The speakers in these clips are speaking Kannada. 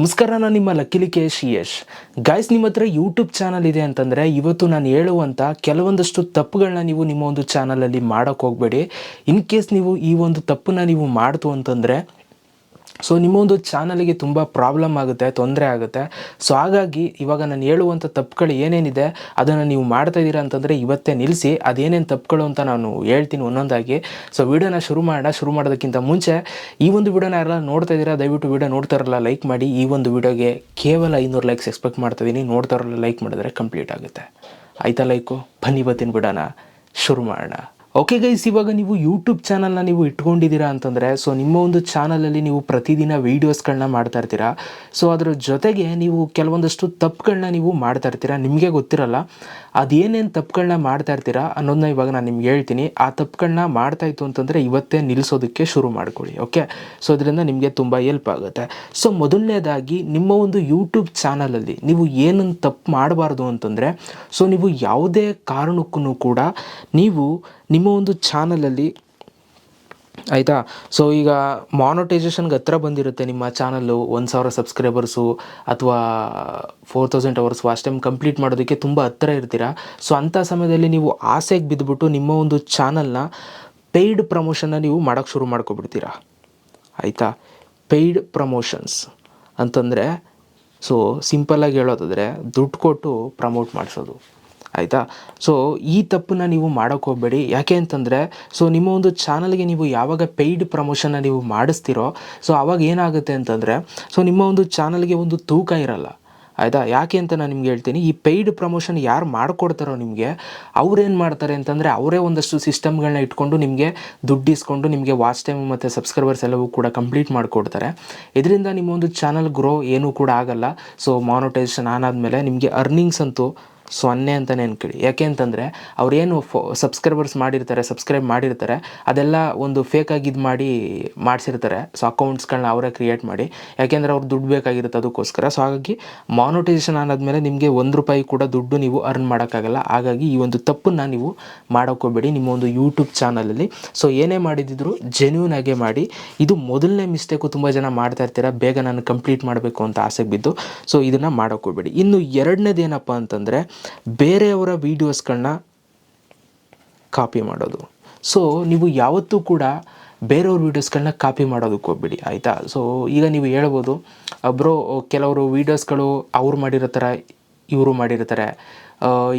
ನಮಸ್ಕಾರ, ನಾನು ನಿಮ್ಮ ಲಕ್ಕಿಲಿ ಕೆ ಎಸ್ ಯಶ್. ಗಾಯ್ಸ್ ನಿಮ್ಮ ಹತ್ರ ಯೂಟ್ಯೂಬ್ ಚಾನಲ್ ಇದೆ ಅಂತಂದರೆ ಇವತ್ತು ನಾನು ಹೇಳುವಂಥ ಕೆಲವೊಂದಷ್ಟು ತಪ್ಪುಗಳನ್ನ ನೀವು ನಿಮ್ಮ ಒಂದು ಚಾನಲಲ್ಲಿ ಮಾಡೋಕ್ಕೆ ಹೋಗಬೇಡಿ. ಇನ್ ಕೇಸ್ ನೀವು ಈ ಒಂದು ತಪ್ಪನ್ನ ನೀವು ಮಾಡ್ತು ಅಂತಂದರೆ ಸೊ ನಿಮ್ಮೊಂದು ಚಾನಲ್ಗೆ ತುಂಬ ಪ್ರಾಬ್ಲಮ್ ಆಗುತ್ತೆ, ತೊಂದರೆ ಆಗುತ್ತೆ. ಸೊ ಹಾಗಾಗಿ ಇವಾಗ ನಾನು ಹೇಳುವಂಥ ತಪ್ಪುಗಳು ಏನೇನಿದೆ, ಅದನ್ನು ನೀವು ಮಾಡ್ತಾ ಇದ್ದೀರಾ ಅಂತಂದರೆ ಇವತ್ತೇ ನಿಲ್ಲಿಸಿ, ಅದೇನೇನು ತಪ್ಪುಗಳು ಅಂತ ನಾನು ಹೇಳ್ತೀನಿ ಒಂದೊಂದಾಗಿ. ಸೊ ವಿಡಿಯೋನ ಶುರು ಮಾಡೋಣ, ಶುರು ಮಾಡೋದಕ್ಕಿಂತ ಮುಂಚೆ ಈ ಒಂದು ವಿಡಿಯೋನ ಯಾರೆಲ್ಲ ನೋಡ್ತಾ ಇದ್ದೀರಾ, ದಯವಿಟ್ಟು ವೀಡಿಯೋ ನೋಡ್ತಾ ಇರಲ್ಲ, ಲೈಕ್ ಮಾಡಿ. ಈ ಒಂದು ವಿಡಿಯೋಗೆ ಕೇವಲ ಐನೂರು ಲೈಕ್ಸ್ ಎಕ್ಸ್ಪೆಕ್ಟ್ ಮಾಡ್ತಾ ಇದ್ದೀನಿ. ನೋಡ್ತಾ ಇರಲ್ಲ, ಲೈಕ್ ಮಾಡಿದ್ರೆ ಕಂಪ್ಲೀಟ್ ಆಗುತ್ತೆ. ಆಯಿತಾ ಲೈಕು? ಬನ್ನಿ ಇವತ್ತಿನ ಬಿಡೋಣ ಶುರು ಮಾಡೋಣ. ಓಕೆ ಗೈಸ್ ಇವಾಗ ನೀವು ಯೂಟ್ಯೂಬ್ ಚಾನಲ್ನ ನೀವು ಇಟ್ಕೊಂಡಿದ್ದೀರಾ ಅಂತಂದರೆ ಸೊ ನಿಮ್ಮ ಒಂದು ಚಾನಲಲ್ಲಿ ನೀವು ಪ್ರತಿದಿನ ವೀಡಿಯೋಸ್ಗಳನ್ನ ಮಾಡ್ತಾ ಇರ್ತೀರಾ. ಸೊ ಅದರ ಜೊತೆಗೆ ನೀವು ಕೆಲವೊಂದಷ್ಟು ತಪ್ಪುಗಳನ್ನ ನೀವು ಮಾಡ್ತಾ ಇರ್ತೀರಾ. ನಿಮಗೆ ಗೊತ್ತಿರಲ್ಲ, ಅದೇನೇನು ತಪ್ಪುಗಳನ್ನ ಮಾಡ್ತಾ ಇರ್ತೀರಾ ಅನ್ನೋದನ್ನ ಇವಾಗ ನಾನು ನಿಮ್ಗೆ ಹೇಳ್ತೀನಿ. ಆ ತಪ್ಪುಗಳನ್ನ ಮಾಡ್ತಾ ಇತ್ತು ಅಂತಂದರೆ ಇವತ್ತೇ ನಿಲ್ಲಿಸೋದಕ್ಕೆ ಶುರು ಮಾಡ್ಕೊಳ್ಳಿ ಓಕೆ ಸೊ ಅದರಿಂದ ನಿಮಗೆ ತುಂಬ ಹೆಲ್ಪ್ ಆಗುತ್ತೆ. ಸೊ ಮೊದಲನೇದಾಗಿ ನಿಮ್ಮ ಒಂದು ಯೂಟ್ಯೂಬ್ ಚಾನಲಲ್ಲಿ ನೀವು ಏನನ್ನು ತಪ್ಪು ಮಾಡಬಾರ್ದು ಅಂತಂದರೆ ಸೊ ನೀವು ಯಾವುದೇ ಕಾರಣಕ್ಕೂ ಕೂಡ ನೀವು ನಿಮ್ಮ ಒಂದು ಚಾನಲಲ್ಲಿ ಆಯಿತಾ? ಸೊ ಈಗ ಮಾನೋಟೈಸೇಷನ್ಗೆ ಹತ್ರ ಬಂದಿರುತ್ತೆ ನಿಮ್ಮ ಚಾನಲ್ಲು ಒಂದು ಸಾವಿರ ಸಬ್ಸ್ಕ್ರೈಬರ್ಸು ಅಥವಾ four thousand hours watch time complete ಮಾಡೋದಕ್ಕೆ ತುಂಬ ಹತ್ತಿರ ಇರ್ತೀರಾ? ಸೊ ಅಂಥ ಸಮಯದಲ್ಲಿ ನೀವು ಆಸೆಗೆ ಬಿದ್ದುಬಿಟ್ಟು ನಿಮ್ಮ ಒಂದು ಚಾನಲ್ನ ಪೇಯ್ಡ್ ಪ್ರಮೋಷನ್ನ ನೀವು ಮಾಡೋಕ್ಕೆ ಶುರು ಮಾಡ್ಕೊಬಿಡ್ತೀರಾ? ಆಯಿತಾ? ಪೇಯ್ಡ್ ಪ್ರಮೋಷನ್ಸ್ ಅಂತಂದರೆ ಸೊ ಸಿಂಪಲ್ಲಾಗಿ ಹೇಳೋದಾದರೆ ದುಡ್ಡು ಕೊಟ್ಟು ಪ್ರಮೋಟ್ ಮಾಡಿಸೋದು. ಆಯಿತಾ? ಸೊ ಈ ತಪ್ಪನ್ನ ನೀವು ಮಾಡೋಕ್ಕೆ ಹೋಗಬೇಡಿ. ಯಾಕೆ ಅಂತಂದರೆ ಸೊ ನಿಮ್ಮ ಒಂದು ಚಾನಲ್ಗೆ ನೀವು ಯಾವಾಗ ಪೇಯ್ಡ್ ಪ್ರಮೋಷನ್ನ ನೀವು ಮಾಡಿಸ್ತೀರೋ ಸೊ ಆವಾಗ ಏನಾಗುತ್ತೆ ಅಂತಂದರೆ ಸೊ ನಿಮ್ಮ ಒಂದು ಚಾನಲ್ಗೆ ಒಂದು ತೂಕ ಇರಲ್ಲ. ಆಯಿತಾ? ಯಾಕೆ ಅಂತ ನಾನು ನಿಮ್ಗೆ ಹೇಳ್ತೀನಿ. ಈ ಪೇಯ್ಡ್ ಪ್ರಮೋಷನ್ ಯಾರು ಮಾಡ್ಕೊಡ್ತಾರೋ ನಿಮಗೆ, ಅವ್ರೇನು ಮಾಡ್ತಾರೆ ಅಂತಂದರೆ, ಅವರೇ ಒಂದಷ್ಟು ಸಿಸ್ಟಮ್ಗಳನ್ನ ಇಟ್ಕೊಂಡು ನಿಮಗೆ ದುಡ್ಡು ಇಸ್ಕೊಂಡು ನಿಮಗೆ ವಾಚ್ ಟೈಮ್ ಮತ್ತು ಸಬ್ಸ್ಕ್ರೈಬರ್ಸ್ ಎಲ್ಲವೂ ಕೂಡ ಕಂಪ್ಲೀಟ್ ಮಾಡಿಕೊಡ್ತಾರೆ. ಇದರಿಂದ ನಿಮ್ಮ ಒಂದು ಚಾನಲ್ ಗ್ರೋ ಏನೂ ಕೂಡ ಆಗಲ್ಲ. ಸೊ ಮಾನಿಟೈಸೇಷನ್ ಆನ್ ಆದಮೇಲೆ ನಿಮಗೆ ಅರ್ನಿಂಗ್ಸ್ ಅಂತೂ ಸೊನ್ನೆ ಅಂತ ನೆನ್ಕೊಳ್ಳಿ ಯಾಕೆ ಅಂತಂದರೆ ಅವ್ರೇನು ಫೋ ಸಬ್ಸ್ಕ್ರೈಬರ್ಸ್ ಮಾಡಿರ್ತಾರೆ ಸಬ್ಸ್ಕ್ರೈಬ್ ಮಾಡಿರ್ತಾರೆ, ಅದೆಲ್ಲ ಒಂದು ಫೇಕಾಗಿ ಇದು ಮಾಡಿ ಮಾಡಿಸಿರ್ತಾರೆ. ಸೊ ಅಕೌಂಟ್ಸ್ಗಳನ್ನ ಅವರೇ ಕ್ರಿಯೇಟ್ ಮಾಡಿ. ಯಾಕೆಂದರೆ ಅವ್ರು ದುಡ್ಡು ಬೇಕಾಗಿರುತ್ತೆ ಅದಕ್ಕೋಸ್ಕರ. ಸೊ ಹಾಗಾಗಿ ಮಾನಿಟೈಸೇಷನ್ ಆನಾದ್ಮೇಲೆ ನಿಮಗೆ ಒಂದು ರೂಪಾಯಿ ಕೂಡ ದುಡ್ಡು ನೀವು ಅರ್ನ್ ಮಾಡೋಕ್ಕಾಗಲ್ಲ. ಹಾಗಾಗಿ ಈ ಒಂದು ತಪ್ಪನ್ನು ನೀವು ಮಾಡೋಕ್ಕೋಬೇಡಿ ನಿಮ್ಮ ಒಂದು ಯೂಟ್ಯೂಬ್ ಚಾನಲಲ್ಲಿ ಸೊ ಏನೇ ಮಾಡಿದ್ರು ಜೆನ್ಯೂನ್ ಆಗೇ ಮಾಡಿ. ಇದು ಮೊದಲನೇ ಮಿಸ್ಟೇಕು ತುಂಬ ಜನ ಮಾಡ್ತಾ ಇರ್ತೀರಾ, ಬೇಗ ನಾನು ಕಂಪ್ಲೀಟ್ ಮಾಡಬೇಕು ಅಂತ ಆಸೆಗೆ ಬಿದ್ದು. ಸೊ ಇದನ್ನು ಮಾಡೋಕ್ಕೋಬೇಡಿ ಇನ್ನು ಎರಡನೇದು ಏನಪ್ಪ ಅಂತಂದರೆ ಬೇರೆಯವರ ವೀಡಿಯೋಸ್ಗಳನ್ನ ಕಾಪಿ ಮಾಡೋದು. ಸೊ ನೀವು ಯಾವತ್ತೂ ಕೂಡ ಬೇರೆಯವ್ರ ವೀಡಿಯೋಸ್ಗಳನ್ನ ಕಾಪಿ ಮಾಡೋದಕ್ಕೆ ಹೋಗ್ಬಿಡಿ, ಆಯಿತಾ? ಸೊ ಈಗ ನೀವು ಹೇಳ್ಬೋದು ಬ್ರೋ, ಕೆಲವರು ವೀಡಿಯೋಸ್ಗಳು ಅವ್ರು ಮಾಡಿರೋ ಥರ, ಇವರು ಮಾಡಿರ್ತಾರೆ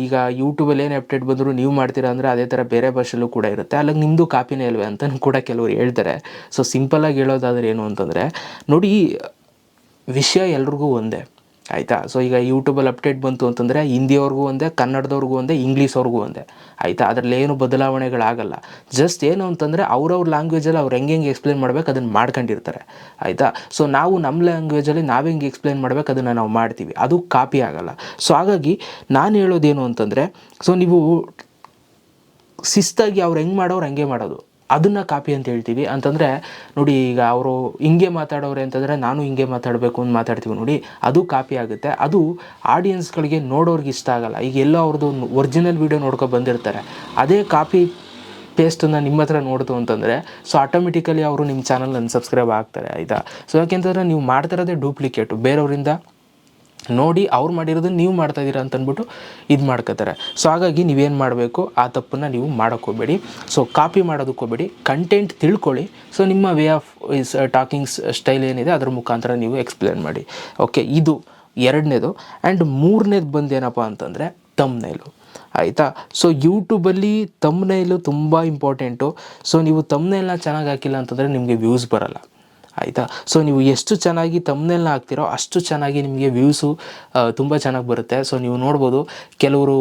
ಈಗ ಯೂಟ್ಯೂಬಲ್ಲಿ ಏನು ಅಪ್ಡೇಟ್ ಬಂದರೂ ನೀವು ಮಾಡ್ತೀರಾ ಅಂದರೆ ಅದೇ ಥರ ಬೇರೆ ಭಾಷೆಯಲ್ಲೂ ಕೂಡ ಇರುತ್ತೆ. ಅಲ್ಲಿಗೆ ನಿಮ್ಮದು ಕಾಪಿನೇ ಇಲ್ವೇ ಅಂತಲೂ ಕೂಡ ಕೆಲವರು ಹೇಳ್ತಾರೆ. ಸೊ ಸಿಂಪಲ್ಲಾಗಿ ಹೇಳೋದಾದ್ರೆ ಏನು ಅಂತಂದರೆ, ನೋಡಿ, ವಿಷಯ ಎಲ್ರಿಗೂ ಒಂದೇ. ಆಯಿತಾ? ಸೊ ಈಗ ಯೂಟ್ಯೂಬಲ್ಲಿ ಅಪ್ಡೇಟ್ ಬಂತು ಅಂತಂದರೆ ಹಿಂದಿಯವ್ರಿಗೂ ಒಂದೇ, ಕನ್ನಡದವ್ರಿಗೂ ಒಂದೇ ಇಂಗ್ಲೀಷವ್ರಿಗೂ ಒಂದೇ. ಆಯಿತಾ? ಅದರಲ್ಲಿ ಏನು ಬದಲಾವಣೆಗಳಾಗಲ್ಲ. ಜಸ್ಟ್ ಏನು ಅಂತಂದರೆ ಅವ್ರವ್ರ ಲ್ಯಾಂಗ್ವೇಜಲ್ಲಿ ಅವ್ರು ಹೆಂಗೆ ಹೆಂಗೆ ಎಕ್ಸ್ಪ್ಲೇನ್ ಮಾಡ್ಬೇಕು ಅದನ್ನು ಮಾಡ್ಕೊಂಡಿರ್ತಾರೆ. ಆಯಿತಾ? ಸೊ ನಾವು ನಮ್ಮ ಲ್ಯಾಂಗ್ವೇಜಲ್ಲಿ ನಾವು ಹೆಂಗೆ ಎಕ್ಸ್ಪ್ಲೇನ್ ಮಾಡ್ಬೇಕು ಅದನ್ನು ನಾವು ಮಾಡ್ತೀವಿ. ಅದು ಕಾಪಿ ಆಗಲ್ಲ. ಸೊ ಹಾಗಾಗಿ ನಾನು ಹೇಳೋದೇನು ಅಂತಂದರೆ ಸೊ ನೀವು ಶಿಸ್ತಾಗಿ ಅವ್ರು ಹೆಂಗೆ ಮಾಡೋರು ಹಂಗೆ ಮಾಡೋದು. ಅದನ್ನು ಕಾಪಿ ಅಂತ ಹೇಳ್ತೀವಿ. ಅಂತಂದರೆ, ನೋಡಿ, ಈಗ ಅವರು ಹಿಂಗೆ ಮಾತಾಡೋರೆ ಅಂತಂದರೆ ನಾನು ಹಿಂಗೆ ಮಾತಾಡಬೇಕು ಅಂತ ಮಾತಾಡ್ತೀವಿ ನೋಡಿ, ಅದು ಕಾಪಿ ಆಗುತ್ತೆ. ಅದು ಆಡಿಯನ್ಸ್ಗಳಿಗೆ ನೋಡೋರಿಗೆ ಇಷ್ಟ ಆಗಲ್ಲ. ಈಗ ಎಲ್ಲೋ ಅವ್ರದ್ದು ಒರಿಜಿನಲ್ ವೀಡಿಯೋ ನೋಡ್ಕೊ ಬಂದಿರ್ತಾರೆ. ಅದೇ ಕಾಪಿ ಪೇಸ್ಟನ್ನು ನಿಮ್ಮ ಹತ್ರ ನೋಡ್ತು ಅಂತಂದರೆ, ಸೊ ಆಟೋಮೆಟಿಕಲಿ ಅವರು ನಿಮ್ಮ ಚಾನಲ್ ಅನ್ಸಬ್ಸ್ಕ್ರೈಬ್ ಆಗ್ತಾರೆ, ಆಯಿತಾ? ಸೊ ಯಾಕೆಂತಂದರೆ ನೀವು ಮಾಡ್ತಿರೋದೇ ಡೂಪ್ಲಿಕೇಟು. ಬೇರೆಯವರಿಂದ ನೋಡಿ ಅವ್ರು ಮಾಡಿರೋದನ್ನ ನೀವು ಮಾಡ್ತಾ ಇದ್ದೀರಾ ಅಂತ ಅಂದ್ಬಿಟ್ಟು ಇದು ಮಾಡ್ಕೋತಾರೆ. ಸೊ ಹಾಗಾಗಿ ನೀವೇನು ಮಾಡಬೇಕು, ಆ ತಪ್ಪನ್ನು ನೀವು ಮಾಡೋಕ್ಕೋಗ್ಬೇಡಿ ಸೊ ಕಾಪಿ ಮಾಡೋದಕ್ಕೆ ಹೋಗ್ಬೇಡಿ. ಕಂಟೆಂಟ್ ತಿಳ್ಕೊಳ್ಳಿ. ಸೊ ನಿಮ್ಮ way of is talkings style ಏನಿದೆ, ಅದ್ರ ಮುಖಾಂತರ ನೀವು ಎಕ್ಸ್ಪ್ಲೇನ್ ಮಾಡಿ. ಓಕೆ ಇದು ಎರಡನೇದು. ಆ್ಯಂಡ್ ಮೂರನೇದು ಬಂದೇನಪ್ಪ ಅಂತಂದರೆ ತಮ್ನೇಲು ಆಯಿತಾ? ಸೊ ಯೂಟ್ಯೂಬಲ್ಲಿ ತಮ್ನೈಲು ತುಂಬ ಇಂಪಾರ್ಟೆಂಟು ಸೊ ನೀವು ತಮ್ನೈಲ್ನ ಚೆನ್ನಾಗಿ ಹಾಕಿಲ್ಲ ಅಂತಂದರೆ ನಿಮಗೆ ವ್ಯೂಸ್ ಬರಲ್ಲ. ಆಯಿತಾ? ಸೊ ನೀವು ಎಷ್ಟು ಚೆನ್ನಾಗಿ ತಮ್ಮನೆಲ್ಲ ಹಾಕ್ತಿರೋ ಅಷ್ಟು ಚೆನ್ನಾಗಿ ನಿಮಗೆ ವ್ಯೂಸು ತುಂಬ ಚೆನ್ನಾಗಿ ಬರುತ್ತೆ. ಸೊ ನೀವು ನೋಡ್ಬೋದು, ಕೆಲವರು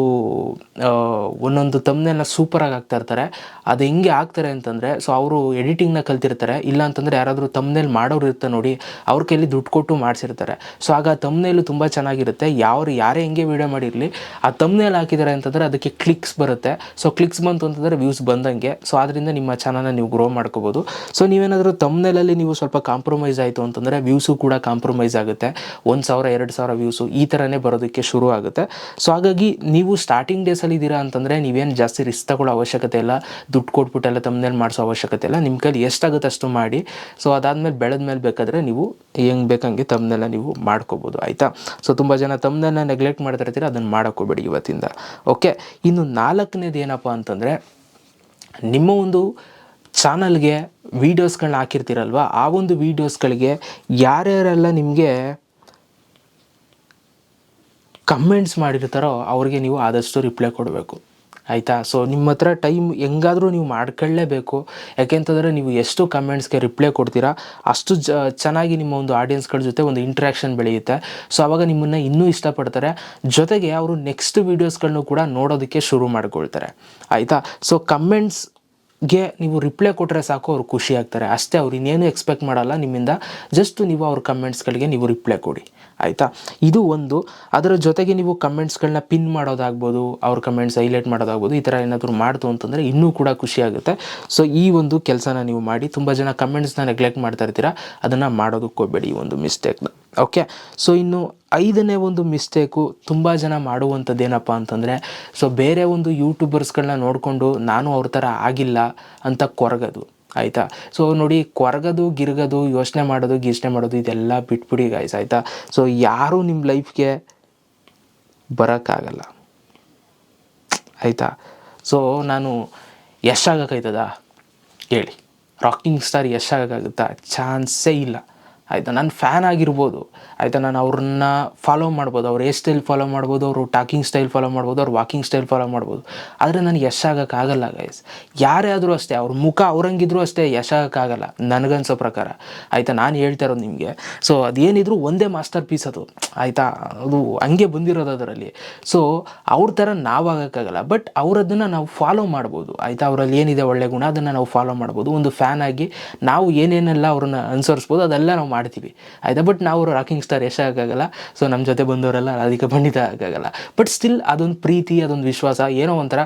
ಒಂದೊಂದು ತಮ್ಮನೆಲ್ಲ ಸೂಪರಾಗಿ ಹಾಕ್ತಾ ಇರ್ತಾರೆ. ಅದು ಹೆಂಗೆ ಹಾಕ್ತಾರೆ ಅಂತಂದರೆ ಸೊ ಅವರು ಎಡಿಟಿಂಗ್ನ ಕಲ್ತಿರ್ತಾರೆ. ಇಲ್ಲ ಅಂತಂದರೆ ಯಾರಾದರೂ ತಮ್ಮನೆಲ್ ಮಾಡೋರು ಇರ್ತಾರೆ ನೋಡಿ, ಅವ್ರ ಕೈಲಿ ದುಡ್ಡು ಕೊಟ್ಟು ಮಾಡಿಸಿರ್ತಾರೆ. ಸೊ ಆಗ ತಮ್ನೇಲು ತುಂಬ ಚೆನ್ನಾಗಿರುತ್ತೆ. ಯಾರು ಯಾರೇ ಹೆಂಗೆ ವೀಡಿಯೋ ಮಾಡಿರಲಿ, ಆ ತಮ್ನೇಲ್ ಹಾಕಿದ್ದಾರೆ ಅಂತಂದರೆ ಅದಕ್ಕೆ ಕ್ಲಿಕ್ಸ್ ಬರುತ್ತೆ. ಸೊ ಕ್ಲಿಕ್ಸ್ ಬಂತು ಅಂತಂದರೆ ವ್ಯೂಸ್ ಬಂದಂಗೆ. ಸೊ ಅದರಿಂದ ನಿಮ್ಮ ಚಾನಲ್ನ ನೀವು ಗ್ರೋ ಮಾಡ್ಕೋಬೋದು. ಸೊ ನೀವೇನಾದರೂ ತಮ್ಮನೆಯಲ್ಲಿ ನೀವು ಸ್ವಲ್ಪ ಕಾಂಪ್ರಮೈಸ್ ಆಯಿತು ಅಂತಂದರೆ ವ್ಯೂಸು ಕೂಡ ಕಾಂಪ್ರಮೈಸ್ ಆಗುತ್ತೆ. ಒಂದು ಸಾವಿರ, ಎರಡು ಸಾವಿರ ವ್ಯೂಸು ಈ ಥರನೇ ಬರೋದಕ್ಕೆ ಶುರು ಆಗುತ್ತೆ. ಸೊ ಹಾಗಾಗಿ ನೀವು ಸ್ಟಾರ್ಟಿಂಗ್ ಡೇಸಲ್ಲಿ ಇದ್ದೀರಾ ಅಂತಂದರೆ ನೀವೇನು ಜಾಸ್ತಿ ರಿಸ್ಕ್ ತಗೊಳ್ಳೋ ಅವಶ್ಯಕತೆ ಇಲ್ಲ. ದುಡ್ಡು ಕೊಟ್ಬಿಟ್ಟೆಲ್ಲ ತಮ್ಮನೇಲಿ ಮಾಡಿಸೋ ಅವಶ್ಯಕತೆ ಇಲ್ಲ. ನಿಮ್ಮ ಕೈಲಿ ಎಷ್ಟಾಗುತ್ತೆ ಅಷ್ಟು ಮಾಡಿ. ಸೊ ಅದಾದಮೇಲೆ ಬೆಳೆದ ಮೇಲೆ ಬೇಕಾದರೆ ನೀವು ಹೆಂಗೆ ಬೇಕಂಗೆ ತಮ್ಮನೆಲ್ಲ ನೀವು ಮಾಡ್ಕೋಬೋದು, ಆಯಿತಾ? ಸೊ ತುಂಬ ಜನ ತಮ್ಮನ್ನ ನೆಗ್ಲೆಕ್ಟ್ ಮಾಡ್ತಾ ಇರ್ತೀರ, ಅದನ್ನು ಮಾಡೋಕ್ಕೋಬೇಡಿ ಇವತ್ತಿಂದ. ಓಕೆ ಇನ್ನು ನಾಲ್ಕನೇದು ಏನಪ್ಪ ಅಂತಂದರೆ ನಿಮ್ಮ ಒಂದು ಚಾನಲ್ಗೆ ವೀಡಿಯೋಸ್ಗಳನ್ನ ಹಾಕಿರ್ತೀರಲ್ವ? ಆ ಒಂದು ವೀಡಿಯೋಸ್ಗಳಿಗೆ ಯಾರ್ಯಾರೆಲ್ಲ ನಿಮಗೆ ಕಮೆಂಟ್ಸ್ ಮಾಡಿರ್ತಾರೋ ಅವ್ರಿಗೆ ನೀವು ಆದಷ್ಟು ರಿಪ್ಲೈ ಕೊಡಬೇಕು. ಆಯಿತಾ? ಸೊ, ನಿಮ್ಮ ಹತ್ರ ಟೈಮ್ ಹೆಂಗಾದರೂ ನೀವು ಮಾಡ್ಕೊಳ್ಳೇಬೇಕು. ಯಾಕೆಂತಂದರೆ ನೀವು ಎಷ್ಟು ಕಮೆಂಟ್ಸ್ಗೆ ರಿಪ್ಲೈ ಕೊಡ್ತೀರಾ, ಅಷ್ಟು ಜ, ಚೆನ್ನಾಗಿ ನಿಮ್ಮ ಒಂದು ಆಡಿಯನ್ಸ್ಗಳ ಜೊತೆ ಒಂದು ಇಂಟ್ರ್ಯಾಕ್ಷನ್ ಬೆಳೆಯುತ್ತೆ. ಸೊ ಆವಾಗ ನಿಮ್ಮನ್ನು ಇನ್ನೂ ಇಷ್ಟಪಡ್ತಾರೆ. ಜೊತೆಗೆ ಅವರು ನೆಕ್ಸ್ಟ್ ವೀಡಿಯೋಸ್ಗಳನ್ನು ಕೂಡ ನೋಡೋದಕ್ಕೆ ಶುರು ಮಾಡ್ಕೊಳ್ತಾರೆ. ಆಯಿತಾ? ಸೊ, ಕಮೆಂಟ್ಸ್ ಗೆ ನೀವು ರಿಪ್ಲೈ ಕೊಟ್ಟರೆ ಸಾಕು, ಅವ್ರು ಖುಷಿ ಆಗ್ತಾರೆ. ಅಷ್ಟೇ, ಅವ್ರು ಇನ್ನೇನು ಎಕ್ಸ್ಪೆಕ್ಟ್ ಮಾಡಲ್ಲ ನಿಮ್ಮಿಂದ. ಜಸ್ಟ್ ನೀವು ಅವ್ರ ಕಮೆಂಟ್ಸ್ಗಳಿಗೆ ನೀವು ರಿಪ್ಲೈ ಕೊಡಿ. ಆಯಿತಾ? ಇದು ಒಂದು. ಅದರ ಜೊತೆಗೆ ನೀವು ಕಮೆಂಟ್ಸ್ಗಳನ್ನ ಪಿನ್ ಮಾಡೋದಾಗ್ಬೋದು, ಅವ್ರ ಕಮೆಂಟ್ಸ್ ಹೈಲೈಟ್ ಮಾಡೋದಾಗ್ಬೋದು, ಈ ಥರ ಏನಾದರೂ ಮಾಡ್ತು ಅಂತಂದರೆ ಇನ್ನೂ ಕೂಡ ಖುಷಿ ಆಗುತ್ತೆ. ಸೊ ಈ ಒಂದು ಕೆಲಸನ ನೀವು ಮಾಡಿ, ತುಂಬ ಜನ ಕಮೆಂಟ್ಸ್ನ ನೆಗ್ಲೆಕ್ಟ್ ಮಾಡ್ತಾ ಇರ್ತೀರಾ, ಅದನ್ನು ಮಾಡೋದಕ್ಕೆ ಹೋಗಬೇಡಿ ಈ ಒಂದು ಮಿಸ್ಟೇಕ್ನ ಓಕೆ ಸೊ ಇನ್ನು ಐದನೇ ಒಂದು ಮಿಸ್ಟೇಕು ತುಂಬ ಜನ ಮಾಡುವಂಥದ್ದು ಏನಪ್ಪ ಅಂತಂದರೆ ಸೊ ಬೇರೆ ಒಂದು ಯೂಟ್ಯೂಬರ್ಸ್ಗಳನ್ನ ನೋಡಿಕೊಂಡು ನಾನು ಅವ್ರ ಥರ ಆಗಿಲ್ಲ ಅಂತ ಕೊರಗೋದು. ಆಯಿತಾ? ಸೊ ನೋಡಿ, ಕೊರಗದು, ಗಿರ್ಗದು, ಯೋಚನೆ ಮಾಡೋದು, ಗೀಚನೆ ಮಾಡೋದು, ಇದೆಲ್ಲ ಬಿಟ್ಬಿಡಿ ಗಾಯ್ಸ್ ಆಯಿತಾ? ಸೊ ಯಾರೂ ನಿಮ್ಮ ಲೈಫ್ಗೆ ಬರೋಕ್ಕಾಗಲ್ಲ. ಆಯಿತಾ? ಸೊ ನಾನು ಯಶಾಗಕ್ಕಾಯ್ತದ ಹೇಳಿ. ರಾಕಿಂಗ್ ಸ್ಟಾರ್ ಯಶಾಗಕ್ಕಾಗುತ್ತಾ ಚಾನ್ಸೇ ಇಲ್ಲ. ಆಯಿತಾ, ನಾನು ಫ್ಯಾನ್ ಆಗಿರ್ಬೋದು, ಆಯಿತಾ, ನಾನು ಅವ್ರನ್ನ ಫಾಲೋ ಮಾಡ್ಬೋದು, ಅವ್ರ ಹೇರ್ ಸ್ಟೈಲ್ ಫಾಲೋ ಮಾಡ್ಬೋದು, ಅವರು ಟಾಕಿಂಗ್ ಸ್ಟೈಲ್ ಫಾಲೋ ಮಾಡ್ಬೋದು, ಅವ್ರ ವಾಕಿಂಗ್ ಸ್ಟೈಲ್ ಫಾಲೋ ಮಾಡ್ಬೋದು. ಆದರೆ ನನಗೆ ಯಶ್ ಆಗೋಕ್ಕಾಗಲ್ಲ ಗೈಸ್ ಯಾರೇ ಆದರೂ ಅಷ್ಟೇ, ಅವ್ರ ಮುಖ ಅವ್ರಂಗಿದ್ರು ಅಷ್ಟೇ ಯಶ್ ಆಗೋಕ್ಕಾಗಲ್ಲ ನನಗನ್ಸೋ ಪ್ರಕಾರ. ಆಯಿತಾ, ನಾನು ಹೇಳ್ತಾ ಇರೋದು ನಿಮಗೆ. ಸೊ ಅದೇನಿದ್ರು ಒಂದೇ ಮಾಸ್ಟರ್ ಪೀಸ್ ಅದು. ಆಯಿತಾ, ಅದು ಹಂಗೆ ಬಂದಿರೋದು ಅದರಲ್ಲಿ. ಸೊ ಅವ್ರ ಥರ ನಾವಾಗೋಕ್ಕಾಗಲ್ಲ ಬಟ್ ಅವರದನ್ನು ನಾವು ಫಾಲೋ ಮಾಡ್ಬೋದು. ಆಯಿತಾ, ಅವರಲ್ಲಿ ಏನಿದೆ ಒಳ್ಳೆ ಗುಣ, ಅದನ್ನು ನಾವು ಫಾಲೋ ಮಾಡ್ಬೋದು. ಒಂದು ಫ್ಯಾನ್ ಆಗಿ ನಾವು ಏನೇನೆಲ್ಲ ಅವ್ರನ್ನ ಅನುಸರಿಸ್ಬೋದು, ಅದೆಲ್ಲ ನಾವು ಮಾಡ್ತೀವಿ. ಆಯಿತಾ? ಬಟ್ ನಾವು ರಾಕಿಂಗ್ ಸ್ಟಾರ್ ಆಗೋಕ್ಕಾಗಲ್ಲ ಸೊ ನಮ್ಮ ಜೊತೆ ಬಂದವರೆಲ್ಲ ಅದಕ್ಕೆ ಪಂಡಿತ ಆಗೋಲ್ಲ ಬಟ್ ಸ್ಟಿಲ್ ಅದೊಂದು ಪ್ರೀತಿ, ಅದೊಂದು ವಿಶ್ವಾಸ, ಏನೋ ಒಂಥರ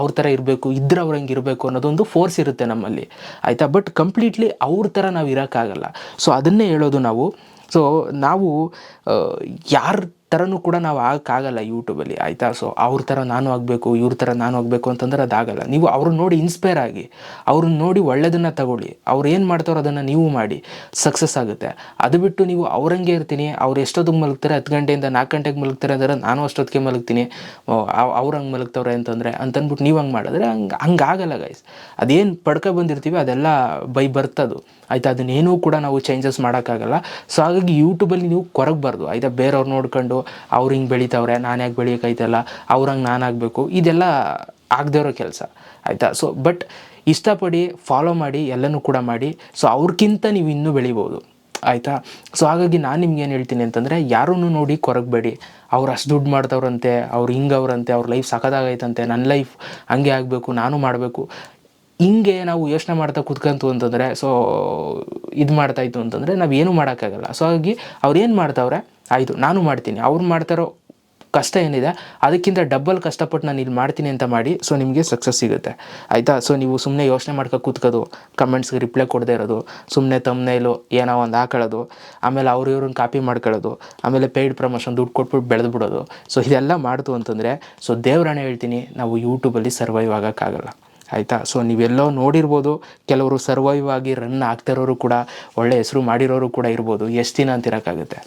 ಅವ್ರ ಥರ ಇರಬೇಕು, ಇದ್ರೆ ಅವ್ರ ಹಂಗೆ ಇರಬೇಕು ಅನ್ನೋದೊಂದು ಫೋರ್ಸ್ ಇರುತ್ತೆ ನಮ್ಮಲ್ಲಿ. ಆಯಿತಾ? ಬಟ್ ಕಂಪ್ಲೀಟ್ಲಿ ಅವ್ರ ಥರ ನಾವು ಇರೋಕ್ಕಾಗಲ್ಲ ಸೊ ಅದನ್ನೇ ಹೇಳೋದು ನಾವು. ಸೊ ನಾವು ಯಾರ ಥರನೂ ಕೂಡ ನಾವು ಆಗಕ್ಕಾಗಲ್ಲ ಯೂಟ್ಯೂಬಲ್ಲಿ ಆಯಿತಾ? ಸೊ ಅವ್ರ ಥರ ನಾನು ಆಗಬೇಕು, ಇವ್ರ ಥರ ನಾನು ಆಗಬೇಕು ಅಂತಂದ್ರೆ ಅದಾಗಲ್ಲ. ನೀವು ಅವ್ರನ್ನ ನೋಡಿ ಇನ್ಸ್ಪೈರ್ ಆಗಿ, ಅವ್ರನ್ನ ನೋಡಿ ಒಳ್ಳೆಯದನ್ನು ತಗೊಳ್ಳಿ. ಅವ್ರು ಏನು ಮಾಡ್ತಾರೋ ಅದನ್ನು ನೀವು ಮಾಡಿ ಸಕ್ಸಸ್ ಆಗುತ್ತೆ. ಅದು ಬಿಟ್ಟು ನೀವು ಅವ್ರಂಗೆ ಇರ್ತೀನಿ, ಅವ್ರು ಎಷ್ಟೊತ್ತಿಗೆ ಮಲಗ್ತಾರೆ, ಹತ್ತು ಗಂಟೆಯಿಂದ ನಾಲ್ಕು ಗಂಟೆಗೆ ಮಲಗ್ತಾರೆ ಅಂದರೆ ನಾನು ಅಷ್ಟೊತ್ತಿಗೆ ಮಲಗ್ತೀನಿ ಅವ್ರು ಹಂಗೆ ಮಲಗ್ತವ್ರೆ ಅಂತಂದರೆ, ಅಂತಂದ್ಬಿಟ್ಟು ನೀವು ಹಂಗೆ ಮಾಡಿದ್ರೆ ಹಂಗೆ ಹಂಗಾಗಲ್ಲ ಗೈಸ್ ಅದೇನು ಪಡ್ಕೊ ಬಂದಿರ್ತೀವಿ ಅದೆಲ್ಲ ಬೈ ಬರ್ತದು. ಆಯಿತಾ? ಅದನ್ನೇನೂ ಕೂಡ ನಾವು ಚೇಂಜಸ್ ಮಾಡೋಕ್ಕಾಗಲ್ಲ. ಸೊ ಹಾಗಾಗಿ ಯೂಟ್ಯೂಬಲ್ಲಿ ನೀವು ಕೊರಗಬಾರ್ದು. ಆಯಿತಾ? ಬೇರೆಯವ್ರು ನೋಡ್ಕೊಂಡು ಅವ್ರು ಹಿಂಗೆ ಬೆಳಿತಾವ್ರೆ, ನಾನು ಯಾಕೆ ಬೆಳಿಯೋಕ್ಕೈತಲ್ಲ ಅವ್ರಂಗೆ ನಾನು ಆಗಬೇಕು, ಇದೆಲ್ಲ ಆಗದೇ ಕೆಲಸ, ಆಯಿತಾ? ಸೊ ಬಟ್ ಇಷ್ಟಪಡಿ ಫಾಲೋ ಮಾಡಿ, ಎಲ್ಲನೂ ಕೂಡ ಮಾಡಿ ಸೊ ಅವ್ರಿಗಿಂತ ನೀವು ಇನ್ನೂ ಬೆಳಿಬೋದು, ಆಯಿತಾ? ಸೊ ಹಾಗಾಗಿ ನಾನು ನಿಮ್ಗೆ ಏನು ಹೇಳ್ತೀನಿ ಅಂತಂದರೆ ಯಾರೂ ನೋಡಿ ಕೊರಗಬೇಡಿ. ಅವ್ರು ಅಷ್ಟು ದುಡ್ಡು ಮಾಡ್ತವ್ರಂತೆ ಅವ್ರು ಹಿಂಗವ್ರಂತೆ ಅವ್ರ ಲೈಫ್ ಸಖತ್ತಾಗೈತಂತೆ ನನ್ನ ಲೈಫ್ ಹಂಗೆ ಆಗಬೇಕು, ನಾನು ಮಾಡಬೇಕು. ಹಿಂಗೆ ನಾವು ಯೋಚನೆ ಮಾಡ್ತಾ ಕುತ್ಕಂತು ಅಂತಂದರೆ ಸೊ ಇದು ಮಾಡ್ತಾಯಿತ್ತು ಅಂತಂದರೆ ನಾವು ಏನೂ ಮಾಡೋಕ್ಕಾಗಲ್ಲ. ಸೊ ಹಾಗಾಗಿ ಅವ್ರು ಏನು ಮಾಡ್ತಾವ್ರೆ ಆಯಿತು, ನಾನು ಮಾಡ್ತೀನಿ. ಅವ್ರು ಮಾಡ್ತಾರೋ ಕಷ್ಟ ಏನಿದೆ, ಅದಕ್ಕಿಂತ ಡಬ್ಬಲ್ ಕಷ್ಟಪಟ್ಟು ನಾನು ಇಲ್ಲಿ ಮಾಡ್ತೀನಿ ಅಂತ ಮಾಡಿ ಸೊ ನಿಮಗೆ ಸಕ್ಸಸ್ ಸಿಗುತ್ತೆ. ಆಯಿತಾ? ಸೊ ನೀವು ಸುಮ್ಮನೆ ಯೋಚನೆ ಮಾಡ್ಕೊ ಕೂತ್ಕೋದು ಕಮೆಂಟ್ಸ್ಗೆ ರಿಪ್ಲೈ ಕೊಡದೇ ಇರೋದು ಸುಮ್ಮನೆ ತಮ್ಮನೇಲು ಏನೋ ಒಂದು ಹಾಕೊಳ್ಳೋದು, ಆಮೇಲೆ ಅವ್ರು ಇವ್ರನ್ನ ಕಾಪಿ ಮಾಡ್ಕೊಳ್ಳೋದು, ಆಮೇಲೆ ಪೇಯ್ಡ್ ಪ್ರಮೋಷನ್ ದುಡ್ಡು ಕೊಟ್ಬಿಟ್ಟು ಬೆಳೆದು ಬಿಡೋದು ಸೊ ಇದೆಲ್ಲ ಮಾಡ್ತು ಅಂತಂದರೆ ಸೊ ದೇವ್ರಾಣೆ ಹೇಳ್ತೀನಿ, ನಾವು ಯೂಟ್ಯೂಬಲ್ಲಿ ಸರ್ವೈವ್ ಆಗೋಕ್ಕಾಗಲ್ಲ. ಆಯಿತಾ? ಸೊ ನೀವೆಲ್ಲೋ ನೋಡಿರ್ಬೋದು, ಕೆಲವರು ಸರ್ವೈವ್ ಆಗಿ ರನ್ ಆಗ್ತಿರೋರು ಕೂಡ, ಒಳ್ಳೆ ಹೆಸರು ಮಾಡಿರೋರು ಕೂಡ ಇರ್ಬೋದು, ಎಷ್ಟು ದಿನ ಅಂತಿರೋಕ್ಕಾಗುತ್ತೆ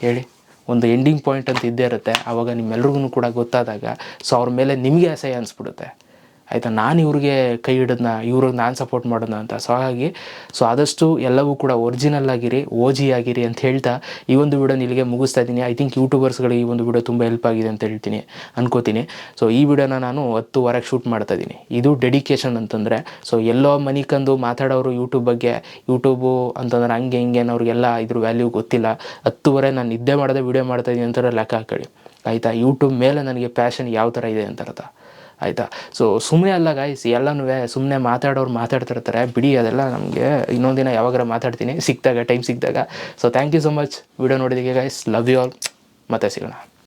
ಹೇಳಿ. ಒಂದು ಎಂಡಿಂಗ್ ಪಾಯಿಂಟ್ ಅಂತ ಇದ್ದೇ ಇರುತ್ತೆ. ಆವಾಗ ನಿಮ್ಮೆಲ್ರಿಗೂ ಕೂಡ ಗೊತ್ತಾದಾಗ ಸೊ ಅವ್ರ ಮೇಲೆ ನಿಮಗೆ ಅಸಹ್ಯ ಅನಿಸ್ಬಿಡುತ್ತೆ. ಆಯಿತಾ, ನಾನು ಇವ್ರಿಗೆ ಕೈ ಹಿಡಿದ್ನ, ಇವ್ರಿಗೆ ನಾನು ಸಪೋರ್ಟ್ ಮಾಡೋಣ ಅಂತ. ಸೊ ಹಾಗಾಗಿ ಸೊ ಆದಷ್ಟು ಎಲ್ಲವೂ ಕೂಡ ಒರಿಜಿನಲ್ ಆಗಿರಿ ಓಜಿ ಆಗಿರಿ ಅಂತ ಹೇಳ್ತಾ ಈ ಒಂದು ವಿಡಿಯೋ ಇಲ್ಲಿಗೆ ಮುಗಿಸ್ತಾ ಇದ್ದೀನಿ. ಐ ಥಿಂಕ್ ಯೂಟ್ಯೂಬರ್ಸ್ಗಳಿಗೆ ಈ ಒಂದು ವಿಡಿಯೋ ತುಂಬ ಹೆಲ್ಪ್ ಆಗಿದೆ ಅಂತ ಹೇಳ್ತೀನಿ, ಅನ್ಕೋತೀನಿ. ಸೊ ಈ ವಿಡಿಯೋನ ನಾನು ಹತ್ತುವರೆಗೆ ಶೂಟ್ ಮಾಡ್ತಾ ಇದ್ದೀನಿ. ಇದು ಡೆಡಿಕೇಶನ್ ಅಂತಂದರೆ ಸೊ ಎಲ್ಲೋ ಮನಿ ಕಂದು ಮಾತಾಡೋರು ಯೂಟ್ಯೂಬ್ ಬಗ್ಗೆ ಯೂಟ್ಯೂಬು ಅಂತಂದ್ರೆ ಹಂಗೆ ಹಿಂಗೆ ಅವ್ರಿಗೆಲ್ಲ ಇದ್ರ ವ್ಯಾಲ್ಯೂ ಗೊತ್ತಿಲ್ಲ. ಹತ್ತುವರೆ ನಾನು ನಿದ್ದೆ ಮಾಡದೆ ವಿಡಿಯೋ ಮಾಡ್ತಾ ಇದ್ದೀನಿ ಅಂತಾರೆ ಲೆಕ್ಕ ಹಾಕೊಳ್ಳಿ. ಆಯಿತಾ ಯೂಟ್ಯೂಬ್ ಮೇಲೆ ನನಗೆ ಪ್ಯಾಷನ್ ಯಾವ ಥರ ಇದೆ ಅಂತ ಅರ್ಥ. ಆಯಿತಾ? ಸೊ ಸುಮ್ಮನೆ ಅಲ್ಲ ಗಾಯ್ಸ್ ಎಲ್ಲನೂ ಸುಮ್ಮನೆ ಮಾತಾಡೋರು ಮಾತಾಡ್ತಿರ್ತಾರೆ. ಬಿಡಿ, ಅದೆಲ್ಲ ನಮಗೆ ಇನ್ನೊಂದು ದಿನ ಯಾವಾಗಾರ ಮಾತಾಡ್ತೀನಿ. ಸಿಕ್ಕಿದಾಗ ಟೈಮ್ ಸಿಕ್ಕಿದಾಗ. So thank you so much video ನೋಡಿದ್ದಕ್ಕೆ ಗಾಯ್ಸ್ ಲವ್ ಯು ಆಲ್ ಮತ್ತೆ ಸಿಗೋಣ.